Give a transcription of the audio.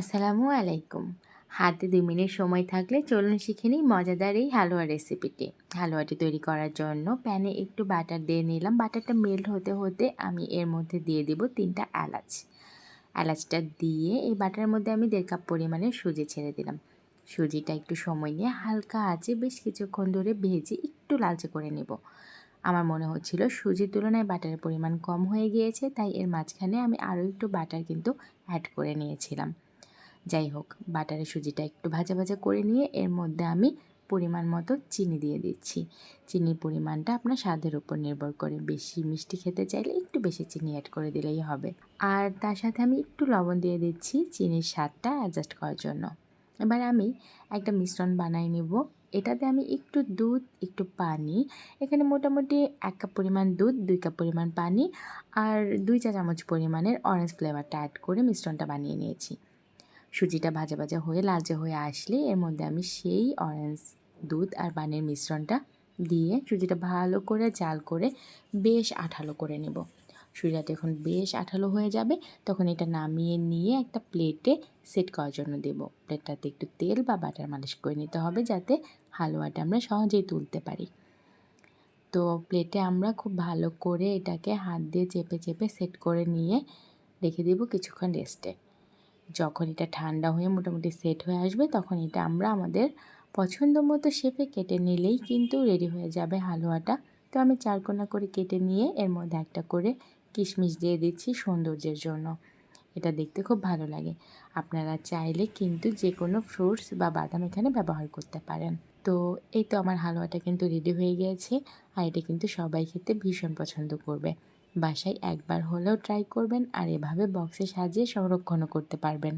আসসালামু আলাইকুম। হাতে দুই মিনিট সময় থাকলে চলুন শিখে নিই মজাদার এই হালুয়া রেসিপিটি হালুয়াটি তৈরি করার জন্য প্যানে একটু বাটার দিয়ে নিলাম। বাটারটা মেল্ট হতে হতে আমি এর মধ্যে দিয়ে দেব তিনটা এলাচ। এলাচটা দিয়ে এই বাটারের মধ্যে আমি দেড় কাপ পরিমাণে সুজি ছেড়ে দিলাম। সুজিটা একটু সময় নিয়ে হালকা আছে বেশ কিছুক্ষণ ধরে ভেজে একটু লালচে করে নেব। আমার মনে হচ্ছিল সুজির তুলনায় বাটারের পরিমাণ কম হয়ে গিয়েছে, তাই এর মাঝখানে আমি আরও একটু বাটার কিন্তু অ্যাড করে নিয়েছিলাম। যাই হোক, বাটারের সুজিটা একটু ভাজা ভাজা করে নিয়ে এর মধ্যে আমি পরিমাণ মতো চিনি দিয়ে দিচ্ছি। চিনির পরিমাণটা আপনার স্বাদের উপর নির্ভর করে। বেশি মিষ্টি খেতে চাইলে একটু বেশি চিনি অ্যাড করে দিলেই হবে। আর তার সাথে আমি একটু লবণ দিয়ে দিচ্ছি চিনির স্বাদটা অ্যাডজাস্ট করার জন্য। এবার আমি একটা মিশ্রণ বানাই নেব। এটাতে আমি একটু দুধ, একটু পানি, এখানে মোটামুটি এক কাপ পরিমাণ দুধ, দুই কাপ পরিমাণ পানি, আর দুই চা চামচ পরিমাণের অরেঞ্জ ফ্লেভারটা অ্যাড করে মিশ্রণটা বানিয়ে নিয়েছি। সুজিটা ভাজা ভাজা হয়ে লালচে হয়ে আসলে এর মধ্যে আমি সেই অরেঞ্জ দুধ আর পানির মিশ্রণটা দিয়ে সুজিটা ভালো করে জাল করে বেশ আঠালো করে নেব। সুজিটা যখন বেশ আঠালো হয়ে যাবে, তখন এটা নামিয়ে নিয়ে একটা প্লেটে সেট করার জন্য দেব। প্লেটটাতে একটু তেল বা বাটার মালিশ করে নিতে হবে যাতে হালুয়াটা আমরা সহজেই তুলতে পারি। তো প্লেটে আমরা খুব ভালো করে এটাকে হাত দিয়ে চেপে চেপে সেট করে নিয়ে রেখে দেবো কিছুক্ষণ রেস্টে যখন এটা ঠান্ডা হয়ে মোটামুটি সেট হয়ে আসবে, তখন এটা আমরা আমাদের পছন্দ মতো শেপে কেটে নিলেই কিন্তু রেডি হয়ে যাবে হালুয়াটা। তো আমি চারকোনা করে কেটে নিয়ে এর মধ্যে একটা করে কিশমিশ দিয়ে দিচ্ছি সৌন্দর্যের জন্য। এটা দেখতে খুব ভালো লাগে। আপনারা চাইলে কিন্তু যে কোনো ফ্রুটস বা বাদাম এখানে ব্যবহার করতে পারেন। তো এই তো আমার হালুয়াটা কিন্তু রেডি হয়ে গিয়েছে আর এটা কিন্তু সবাই খেতে ভীষণ পছন্দ করবে। বাসায় একবার হলেও ট্রাই করবেন আর এভাবে বক্সে সাজিয়ে সংরক্ষণও করতে পারবেন।